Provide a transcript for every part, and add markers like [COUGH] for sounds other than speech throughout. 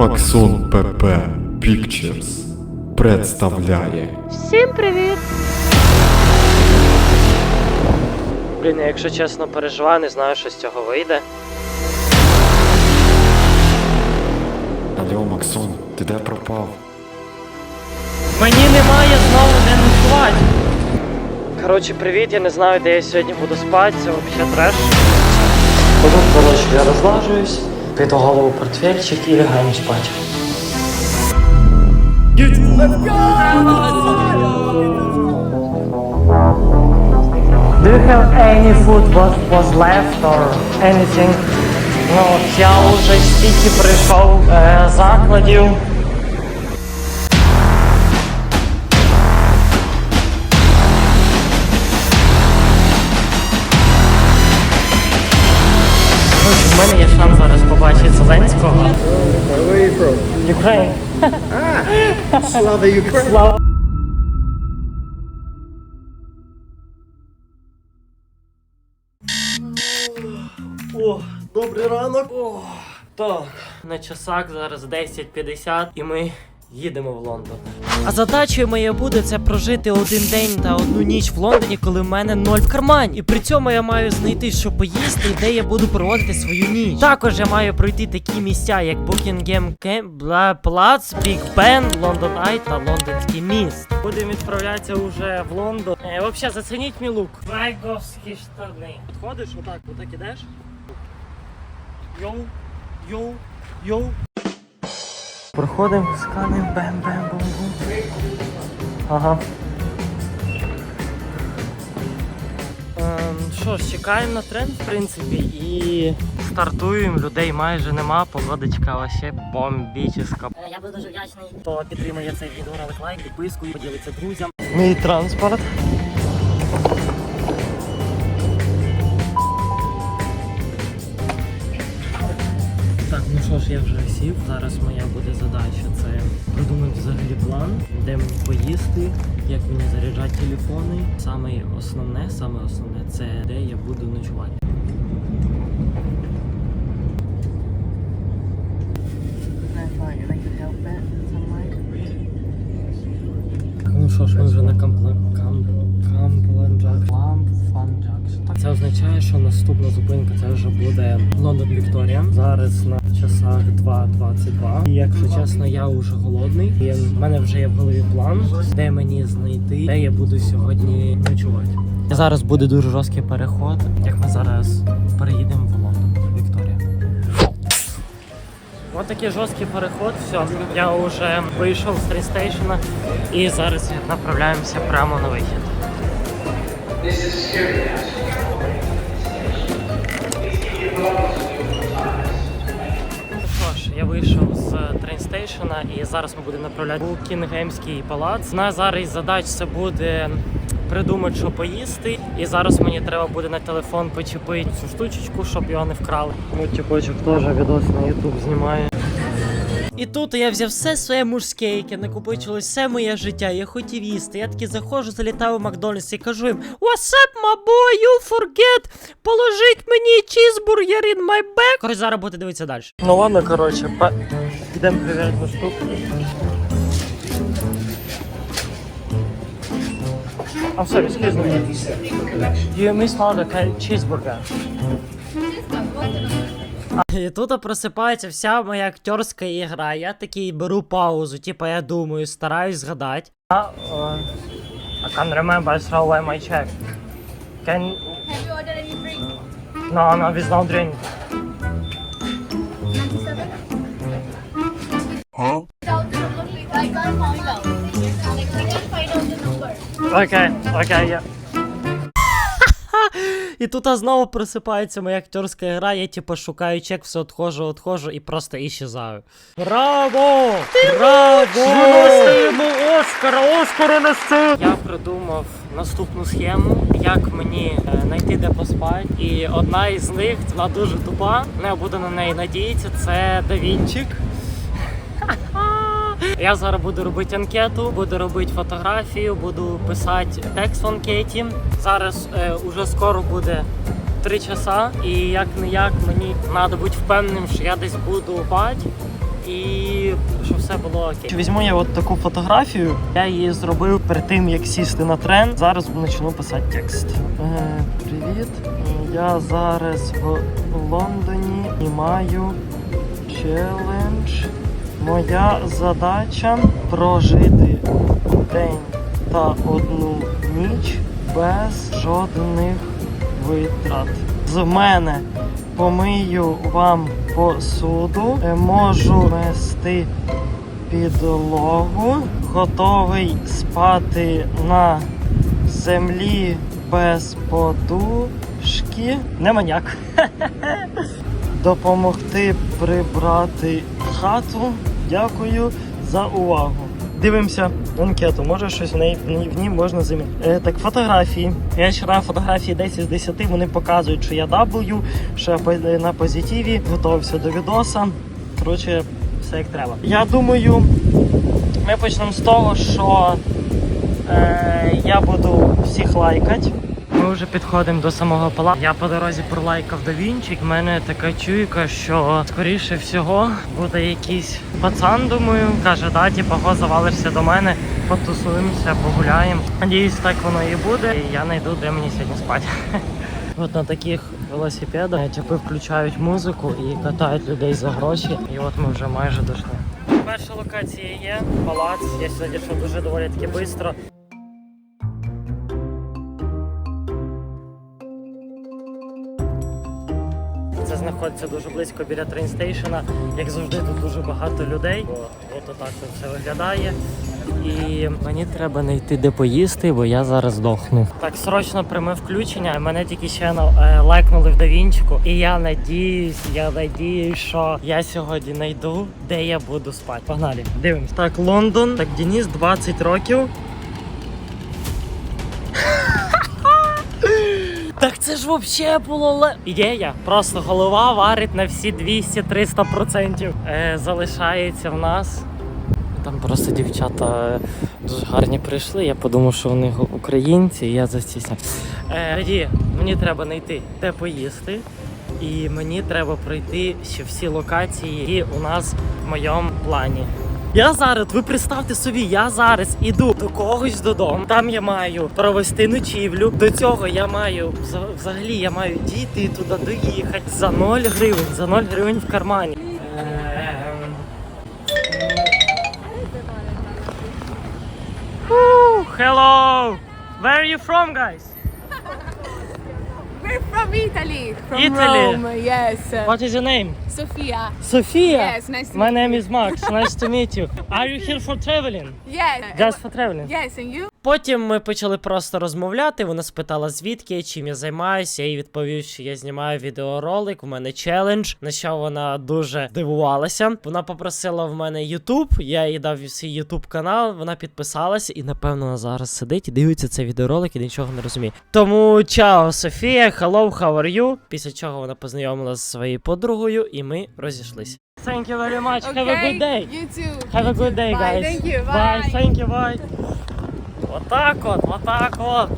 Максон ПП Pictures представляє Всім привіт! Блін, я, якщо чесно, переживаю, не знаю, що з цього вийде. Алло, Максон, ти де пропав? Мені немає знову де ночувати. Коротше, привіт, я не знаю, де я сьогодні буду спати, це взагалі треш. Потім, коротше, я розлажуюсь, піду голову портфельчик і лягаємо спати. Do you have any food what was left or anything? Ну, от я вже стільки прийшов е, закладів. Мене є шанс зараз побачити Зеленського. Ukraine. Slava Ukraine. Слава. О, добрий ранок. О, так. На часах зараз 10.50 і ми їдемо в Лондон. А задачею моєю буде це прожити один день та одну ніч в Лондоні, коли в мене ноль в кармані. І при цьому я маю знайти, що поїсти, і де я буду проводити свою ніч. Також я маю пройти такі місця, як Buckingham Кем- Плац, Біг Бен, Лондон Ай та Лондонський міст. Будемо відправлятися уже в Лондон. Е, Взагалі, зацініть мій лук. Вайговські штани. Ходиш отак, отак ідеш. Йоу, йоу, йоу. Проходимо, скануємо, бем бем бум бум Ага. Ем, Що ж, чекаємо на тренд, в принципі, і стартуємо. Людей майже нема. Погодочка вообще бомбічна. Я буду дуже вдячний, хто підтримує цей відеоролик лайк, підписку і поділиться друзям. Мій транспорт. Що ж, я вже сів. Зараз моя буде задача це придумати взагалі план, де мені поїсти, як мені заряджати телефони. Саме основне, саме основне це де я буду ночувати. Ну що ж, ми вже на Джаксон. Це означає, що наступна зупинка це вже буде Лондон Вікторія. Зараз на часах 2.22. І якщо чесно, я вже голодний. І в мене вже є в голові план, де мені знайти, де я буду сьогодні ночувати. Зараз буде дуже жорсткий переход, як ми зараз переїдемо в Лондон Вікторія. Ось такий жорсткий переход. Все, я вже вийшов з трейнстейшена і зараз направляємося прямо на вихід. Трейнстейшена і зараз ми будемо направляти у Кінгемський палац. На зараз задач це буде придумати, що поїсти. І зараз мені треба буде на телефон почепити цю штучечку, щоб його не вкрали. Мультикочок теж відос на YouTube знімає. І тут я взяв все своє мужське, яке накопичилось все моє життя. Я хотів їсти. Я таки заходжу, залітаю в Макдональдс і кажу їм What's up, my boy, you forget? Положіть мені чізбургер in my bag. Коротше, зараз будете дивитися далі. Ну ладно, коротше, па... йдемо перевіряти на штуку. I'm sorry, excuse me. You out a cheeseburger. І тут просипається вся моя актерська ігра. Я такий беру паузу, типа я думаю, стараюсь згадати. А, uh, I can't remember, I throw away my check. Can... Have you ordered any drink? No, no, with no drink. Number. Окей, окей, я. І тут знову просипається моя актерська гра, я типу шукаю чек, все отходжу, отходжу і просто іщезаю. Браво! Браво! Оскара! Оскара на сцену! Я придумав наступну схему, як мені е, знайти де поспати. І одна із них, вона дуже тупа, не буду на неї надіятися, це Давінчик. [LAUGHS] Я зараз буду робити анкету, буду робити фотографію, буду писати текст в анкеті. Зараз е, уже скоро буде три часа, і як не як мені треба бути впевненим, що я десь буду спати. і щоб все було окей. Візьму я от таку фотографію. Я її зробив перед тим, як сісти на трен. Зараз почну писати текст. Е, привіт. Я зараз в Лондоні і маю челендж. Моя задача прожити день та одну ніч без жодних витрат. З мене помию вам посуду, можу мести підлогу, готовий спати на землі без подушки. Не маняк. [LAUGHS] Допомогти прибрати хату. Дякую за увагу. Дивимося анкету. Може щось в неї в ній, можна замінити. Е, так, фотографії. Я вчора фотографії 10 з 10, вони показують, що я W, що я на позитиві, готувався до відоса. Коротше, все як треба. Я думаю, ми почнемо з того, що е, я буду всіх лайкати. Ми вже підходимо до самого пола. Я по дорозі пролайкав до вінчик. У мене така чуйка, що скоріше всього буде якийсь пацан, думаю. Каже, да, типа, го завалишся до мене, потусуємося, погуляємо. Надіюсь, так воно і буде. І я знайду, де мені сьогодні спати. [LAUGHS] От на таких велосипедах типи включають музику і катають людей за гроші. І от ми вже майже дійшли. Перша локація є палац. Я сюди дійшов дуже доволі таки швидко. Знаходиться дуже близько біля трейнстейшена. Як завжди, тут дуже багато людей. От отак це все виглядає. І мені треба знайти де поїсти, бо я зараз здохну. Так, срочно пряме включення. Мене тільки ще е, лайкнули в Давінчику. І я надіюсь, я надіюсь, що я сьогодні знайду, де я буду спати. Погнали, дивимось. Так, Лондон. Так, Денис 20 років. Так це ж вообще було ле... Ідея. Просто голова варить на всі 200-300%. Е, залишається в нас. Там просто дівчата е, дуже гарні прийшли. Я подумав, що вони українці, і я застіснявся. Е, мені треба знайти де поїсти. І мені треба пройти ще всі локації, які у нас в моєму плані. Я зараз, ви представте собі, я зараз іду до когось додому. Там я маю провести ночівлю. До цього я маю взагалі я маю дійти туди доїхати за 0 гривень, за 0 гривень в кармані. Ем, Hello! Where are you from, guys? We're from Italy, from Italy. Rome. Yes, What is your name? Sophia. Sophia. Yes, nice to My meet name is Max. Nice to meet you. [LAUGHS] Are you here for traveling? Yes. Just for traveling. Yes, and you? Потім ми почали просто розмовляти. Вона спитала, звідки чим я займаюся. Я їй відповів, що я знімаю відеоролик. У мене челендж. На що вона дуже дивувалася. Вона попросила в мене YouTube, Я їй дав свій YouTube канал. Вона підписалася і напевно вона зараз сидить і дивиться цей відеоролик і нічого не розуміє. Тому чао, Софія, hello, how are you? Після чого вона познайомилася зі своєю подругою, і ми розійшлися. Thank you very much. Have a good day. You too. Have a good too. day, Bye. Thank you. Bye. Bye. Thank you, bye. Отак от, отак от.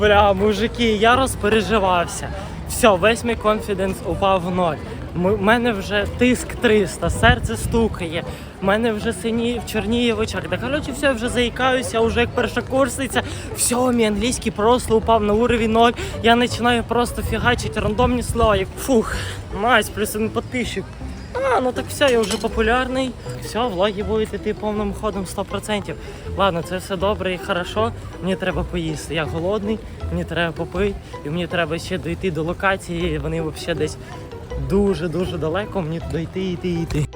Бля, мужики, я розпереживався. Все, весь мій конфіденс упав в ноль. У мене вже тиск 300, серце стукає, в мене вже сині чорніє в очах. Та коротше, все, я вже заїкаюся, вже як першокурсниця. Все, мій англійський просто упав на уровень ноль. Я починаю просто фігачити рандомні слова. і Фух, найс, плюс один підписчик. Ну так все, я вже популярний. Все, влоги будуть йти повним ходом 100%. Ладно, це все добре і хорошо. Мені треба поїсти. Я голодний, мені треба попити, і мені треба ще дойти до локації. Вони взагалі десь дуже-дуже далеко. Мені туди йти, йти, йти.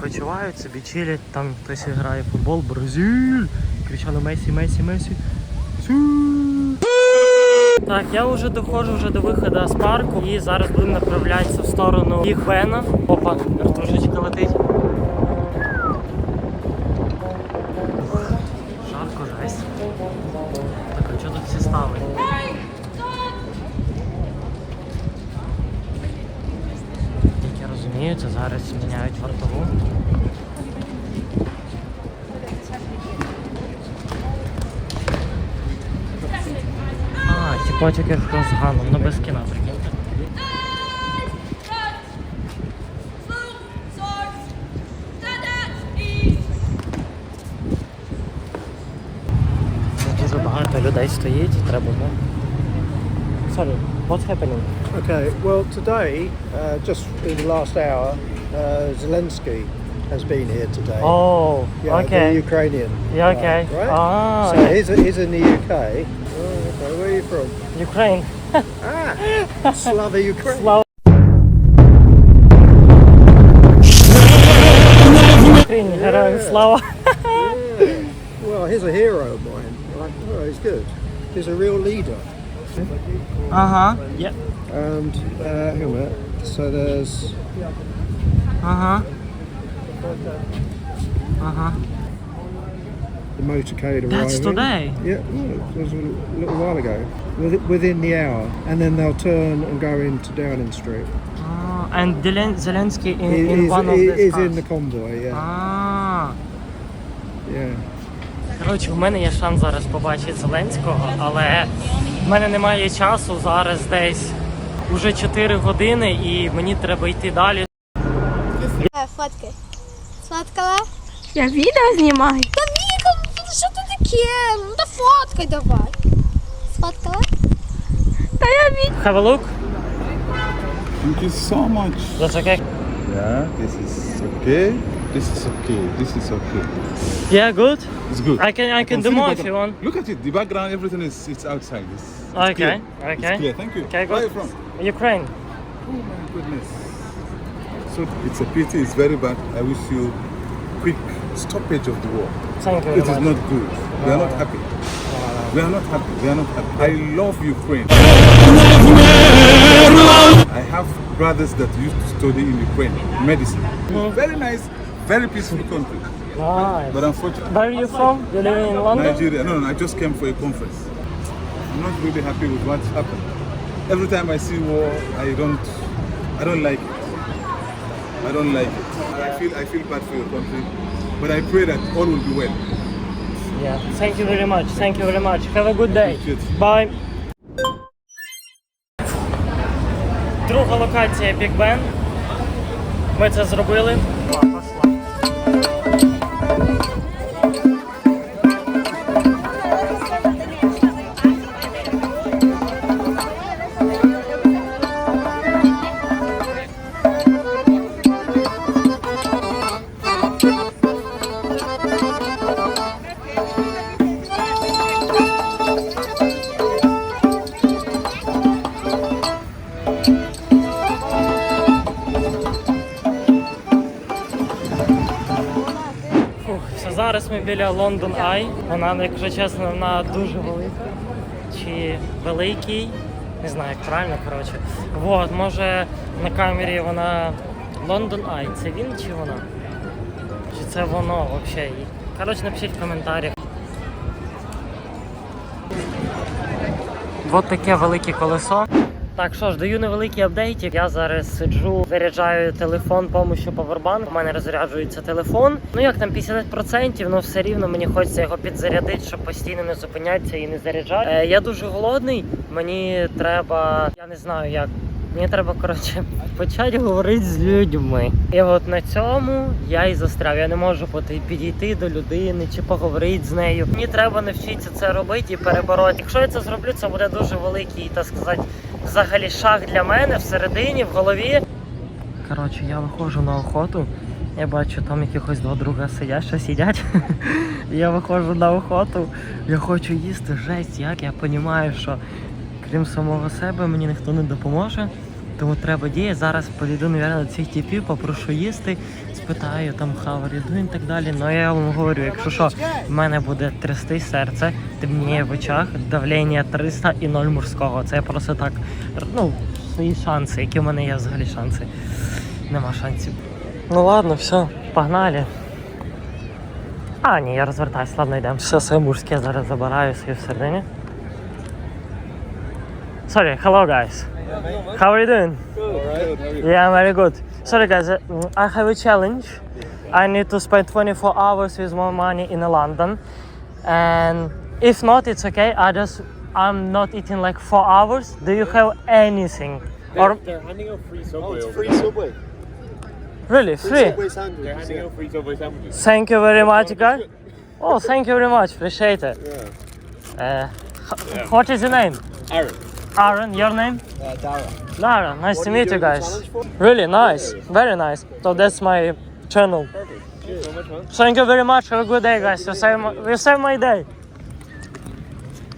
Відпочивають, собі чилять, там хтось грає в футбол, Бразиль! Кричали Месі, Месі, Месі. Так, я вже доходжу вже до виходу з парку і зараз будемо направлятися в сторону їх вена. Опа, вертушечка летить. Це зараз міняють вартову. А, ці потяги з розганом, ну без кіна, прикиньте. Дуже багато людей стоїть, треба, ну. Sorry, What's happening? Okay, well, today, uh, just in the last hour, uh, Zelensky has been here today. Oh, yeah, okay. The Ukrainian. Yeah, okay. Uh, right? Oh, so he's, he's in the UK. Oh, okay. Where are you from? Ukraine. [LAUGHS] ah, Slava Ukraine. Slava Ukraine, yeah. Slava. yeah. Well, he's a hero of mine. Right? Oh, he's good. He's a real leader. Ага. Є. And uh, hang on a minute. So there's Ага. Ага. the motorcade arriving. That's today. Yeah, no, it was a little while ago. With- Within the hour, and then they'll turn and go into Downing Street. Ah, and Zelen- Zelensky in, He in is, one of he these is in the cars. convoy. Yeah, А. yeah. Коротше, в мене є шанс зараз побачити Зеленського, але в мене немає часу зараз десь уже 4 години і мені треба йти далі. Е, Фоткай. Сфоткала? Я відео знімаю. Та Віка, що це таке? Ну та фоткай давай. Сфоткала? Та я від... Have a look. Thank you so much. That's okay. Yeah, this is okay. This is okay. This is okay. Yeah, good. It's good. I can I can do more if you want. Look at it. The background, everything is it's outside. It's Okay, Clear. okay. It's clear. Thank you. Okay, Where are you from? Ukraine. Oh my goodness. So it's a pity. It's very bad. I wish you quick stoppage of the war. Thank you It is not good. We are not happy. Uh, we are not happy. We are not happy. I love Ukraine. I have brothers that used to study in Ukraine, medicine. Hmm. Very nice, very peaceful country. Nice. But unfortunately, Where are you from? You live in London? Nigeria. No, no, I just came for a conference. I'm not really happy with what's happened. Every time I see war, I don't, I don't like it. I don't like it. I feel, I feel bad for your country, but I pray that all will be well. Yeah. Thank you very much. Thank you very much. Have a good day. Appreciate it. Bye. Друга локація Big Ben. Ми це зробили. Біля London Eye. Вона, якщо чесно, вона дуже велика. Чи великий. Не знаю, як правильно, коротше. Вот, може на камері вона London Eye. Це він чи вона? Чи це воно взагалі? Коротше, напишіть в коментарях. Вот таке велике колесо. Так, що ж, даю невеликий апдейтик. Я зараз сиджу, заряджаю телефон помощью Powerbank. У мене розряджується телефон. Ну як там 50%, ну все рівно мені хочеться його підзарядити, щоб постійно не зупинятися і не заряджати. Е, я дуже голодний. Мені треба, я не знаю як. Мені треба коротше [LAUGHS] почати говорити з людьми. І от на цьому я і застряв. Я не можу підійти до людини чи поговорити з нею. Мені треба навчитися це робити і перебороти. Якщо я це зроблю, це буде дуже великий, так сказати, взагалі шах для мене всередині, в голові. Коротше, я виходжу на охоту. Я бачу, там якихось два друга сидять, що сидять. [LAUGHS] я виходжу на охоту. Я хочу їсти жесть, як я розумію, що крім самого себе мені ніхто не допоможе. Тому треба діяти. Зараз підійду, мабуть, до цих типів, попрошу їсти, спитаю там are you doing і так далі. Ну я вам говорю, якщо що, в мене буде трясти серце, темніє в очах, давлення 300 і 0 мужського. Це я просто так, ну, свої шанси, які в мене є взагалі шанси. Нема шансів. Ну ладно, все, погнали. А, ні, я розвертаюсь, ладно, йдемо. Все своє мужське зараз забираю собі всередині. Sorry, hello guys. How are you doing? Yeah, I'm very good. sorry guys, uh, I have a challenge. I need to spend 24 hours with more money in London, and if not, it's okay. I just I'm not eating like four hours. Do you have anything? Or They're handing out free Subway Oh, it's free. Subway. really free? Subway sandwiches. They're handing out free Subway sandwiches. Thank you very much, guys. Oh, thank you very much. Appreciate it. Uh, h- What is your name? Aaron. Aaron, your name? Uh, Dara. Lara, nice What to are you meet you guys. Really nice, very nice. So that's my channel. Perfect. Thank you very much. Have a good day, guys. You save my, you save my day.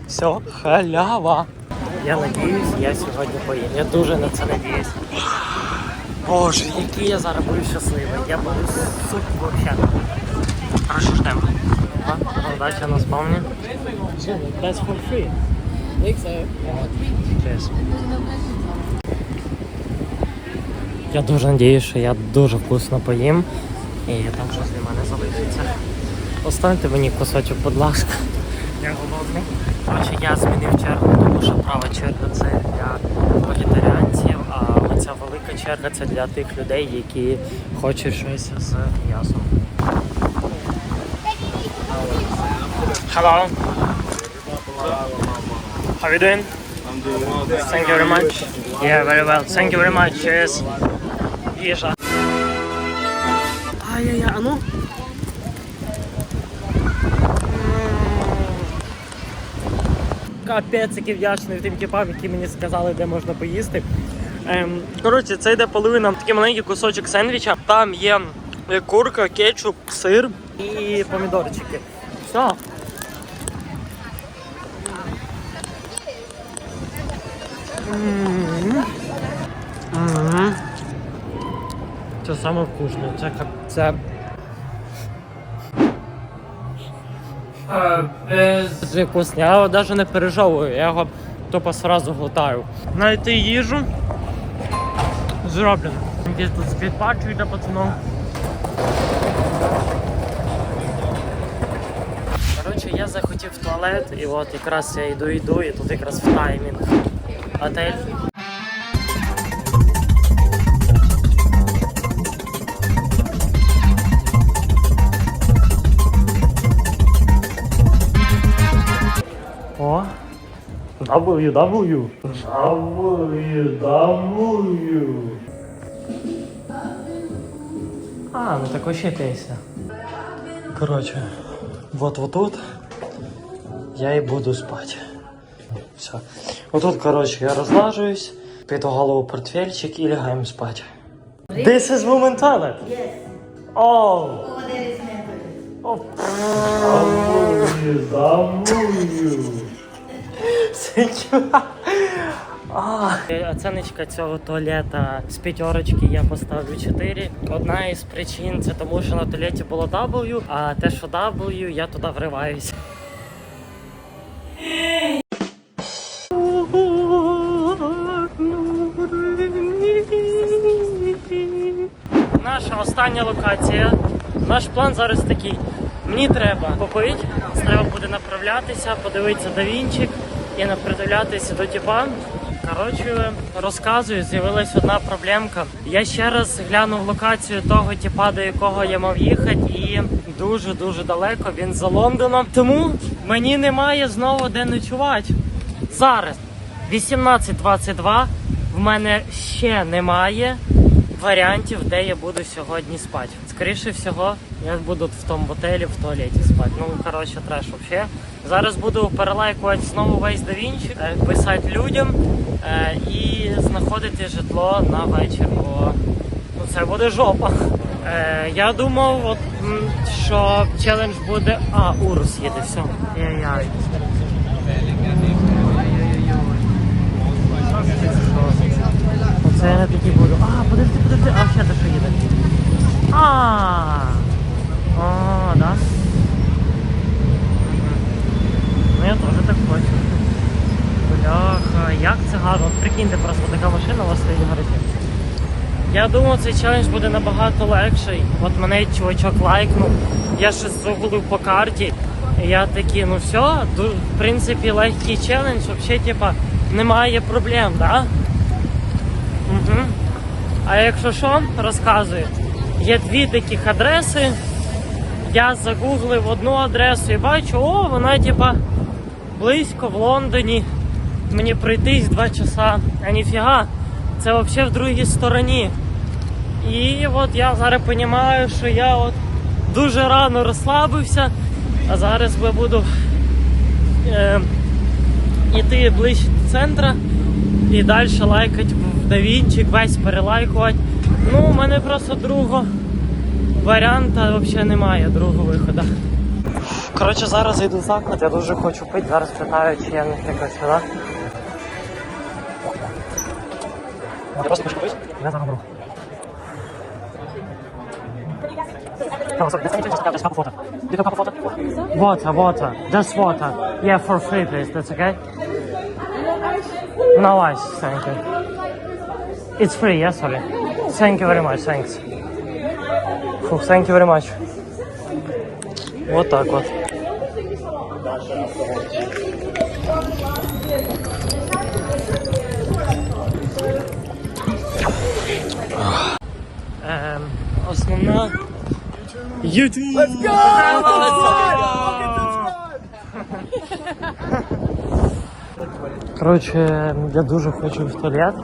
Все, халява. Я надіюсь, я сьогодні поїм. Я дуже на це надіюсь. Боже, який я зараз буду щасливий. Я буду супер вообще. Хорошо ждемо. Удача на спавні. That's for free. Think so. Cheers. Я дуже надіюсь, що я дуже вкусно поїм і там щось для мене залишиться. Останьте мені кусочок, будь ласка. Я голодний. Коротше, я змінив чергу, тому що права черга це для вегетаріанців, а оця велика черга це для тих людей, які хочуть щось з м'ясом. Hello. How are you doing? I'm doing well. Thank you very much. Yeah, very well. Thank you very much. Cheers. Їжа. Ай-яй-яй, а ну. Капець, який вдячний тим типам, які мені сказали, де можна поїсти. Ем, коротше, це йде половина такий маленький кусочок сендвіча. Там є е, курка, кетчуп, сир і помідорчики. Все. Мгм. Це саме вкусне. Це це. Е, вкусне. Я його навіть не пережовую, я його тупо сразу глотаю. Знайти їжу зроблено. Якісь тут скріпачі для пацанов. Коротше, я захотів в туалет, і от якраз я йду, йду, і тут якраз в таймінг. Отель. О. W, W. W, W. А, ну так вообще песня. Короче, вот вот тут я и буду спать. Все. Вот тут, короче, я разлаживаюсь, пиду голову портфельчик и лягаем спать. This is woman toilet? Yes. Oh. Oh, А, Оценочка цього туалета з п'ятерочки я поставлю 4. Одна із причин це тому, що на туалеті було W, а те, що W, я туди вриваюсь. Наша остання локація. Наш план зараз такий. Мені треба попити, треба буде направлятися, подивитися да Вінчик і направлятися до тіпа. Коротше, розказую, з'явилась одна проблемка. Я ще раз глянув локацію того тіпа, до якого я мав їхати, і дуже-дуже далеко він за Лондоном. Тому мені немає знову де ночувати. Зараз 18.22. В мене ще немає варіантів, де я буду сьогодні спати. Скоріше всього, я буду в тому готелі в туалеті спати. Ну, коротше, треш взагалі. Зараз буду перелайкувати знову весь до е, писати людям е, і знаходити житло на вечір, бо ну, це буде жопа. Е, я думав, от, що челендж буде. А, Урус їде, все. Яй-яй. Оце я буду. А, подожди, подожди, а ще де що їде? А, о, да? Ну я теж так хочу. Бляха, як це гарно. От прикиньте, просто така машина у вас стоїть в гаражі. Я думав, цей челендж буде набагато легший. От мене чувачок лайкнув. Я щось загулив по карті. І я такий, ну все, в принципі, легкий челендж, взагалі, типа, немає проблем, да? А якщо що, розказую. Є дві таких адреси. Я загуглив одну адресу і бачу, о, вона типа близько в Лондоні. Мені пройтись два часа. А ніфіга, це взагалі в другій стороні. І от я зараз розумію, що я от дуже рано розслабився, а зараз я буду е, йти ближче до центра і далі лайкати в Давінчик, весь перелайкувати. Ну, у мене просто другого варіанта взагалі немає, другого виходу. Коротше, зараз йду в заклад, я дуже хочу пити, зараз питаю, чи я не тільки сюди. Я просто хочу пити, я зараз беру. Water, water. Just water. Yeah, for free, please. That's okay? No ice, thank you. It's free, yes, sorry. Thank you very much, thanks. Фу, thank you very much. Вот так вот. Ем, основна YouTube! Let's go! Коротше, я дуже хочу в туалет.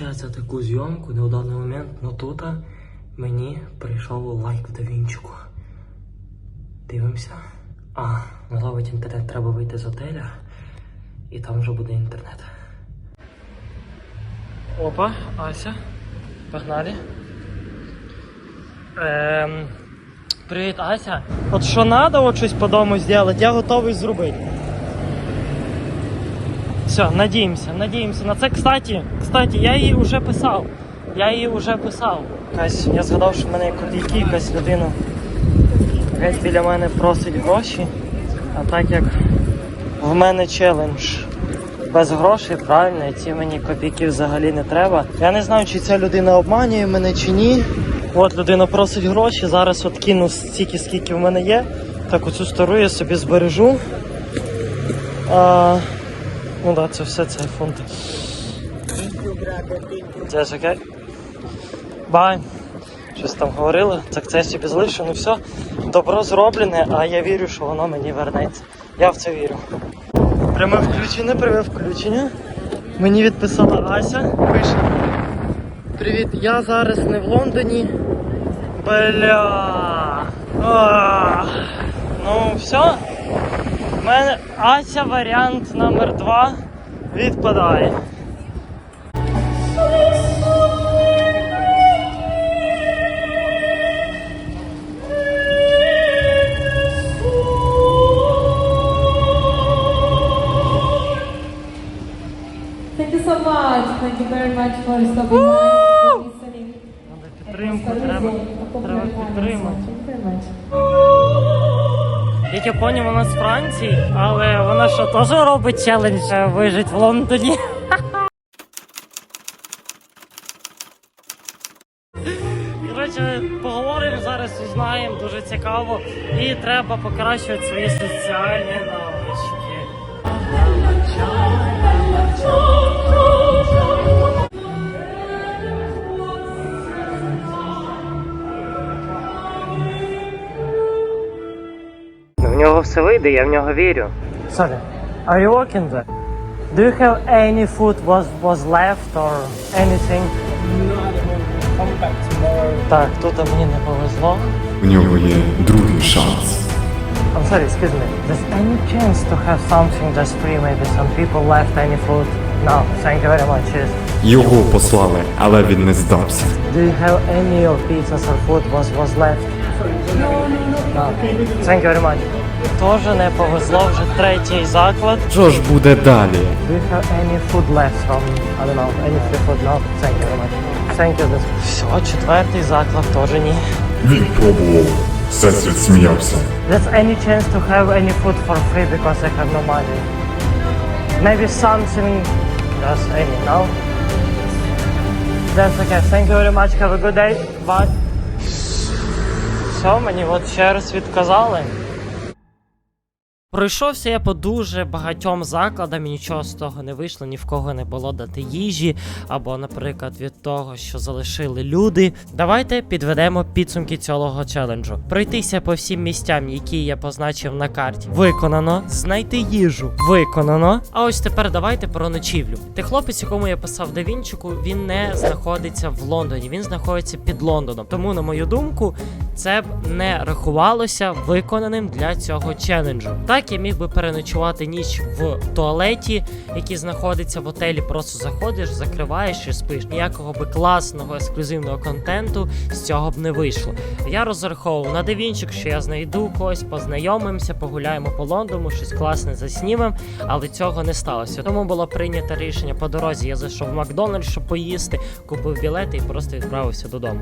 Я таку зйомку на даний момент, але тут мені прийшов лайк в Давінчику. Дивимося. А, ловить інтернет, треба вийти з отеля, і там вже буде інтернет. Опа, Ася. Погнали. Ем, привіт, Ася. От що треба, щось по дому зробити, я готовий зробити. Все, надіємося, надіємося на це. Кстати, кстати, я її вже писав. Я її вже писав. Якась, я згадав, що в мене є копійки, якась людина геть біля мене просить гроші. А так як в мене челендж без грошей, правильно, ці мені копійки взагалі не треба. Я не знаю, чи ця людина обманює мене чи ні. От людина просить гроші, зараз от кину стільки, скільки в мене є. Так оцю стару я собі збережу. А, ну так, це все це фунти. Це ж окей? Бай. Щось там говорили, так це я собі залишу, ну все. Добро зроблене, а я вірю, що воно мені вернеться. Я в це вірю. Пряме включення, пряме включення. Мені відписала Ася, пише. Привіт, я зараз не в Лондоні. Бля. Ну все. У мене Ася варіант номер два відпадає. Thank you so much. Thank you very much for stopping by. Підтримку треба, треба підтримати. Як я поняв, вона з Франції, але вона що теж робить челендж е, вижить в Лондоні. [LAUGHS] Коротше, поговоримо зараз, узнаємо, дуже цікаво. І треба покращувати свої соціальні навички. В нього все вийде, я в нього вірю. Sorry, are you working there? Do you have any food was was left or anything? Come back tomorrow. Так, тут мені не повезло. У нього є другий шанс. I'm sorry, excuse me. There's any chance to have something just free? Maybe some people left any food? No, thank you very much. Cheers. Його послали, але він не здався. Do you have any of pizzas or food was was left? No, no, no. Thank you very much. Теж не повезло, вже третій заклад. Що ж буде далі? Do you have any food left from, I don't know, any free food? No, thank you very much. Thank you. Все, четвертий заклад теж ні. Він пробував. Всесвіт сміявся. There's any chance to have any food for free because I have no money? Maybe something, just any, no? That's okay. Thank you very much. Have a good day. Bye. Все, мені от ще раз відказали. Пройшовся я по дуже багатьом закладам і нічого з того не вийшло, ні в кого не було дати їжі, або, наприклад, від того, що залишили люди. Давайте підведемо підсумки цього челенджу. Пройтися по всім місцям, які я позначив на карті. Виконано. Знайти їжу. Виконано. А ось тепер давайте про ночівлю. Ти хлопець, якому я писав Давінчику, він не знаходиться в Лондоні, він знаходиться під Лондоном. Тому, на мою думку, це б не рахувалося виконаним для цього челенджу. Так я міг би переночувати ніч в туалеті, який знаходиться в готелі. Просто заходиш, закриваєш і спиш. Ніякого би класного ексклюзивного контенту з цього б не вийшло. Я розраховував на Девінчик, що я знайду когось, познайомимося, погуляємо по Лондону, щось класне заснімем, але цього не сталося. Тому було прийнято рішення по дорозі. Я зайшов в Макдональдс, щоб поїсти, купив білети і просто відправився додому.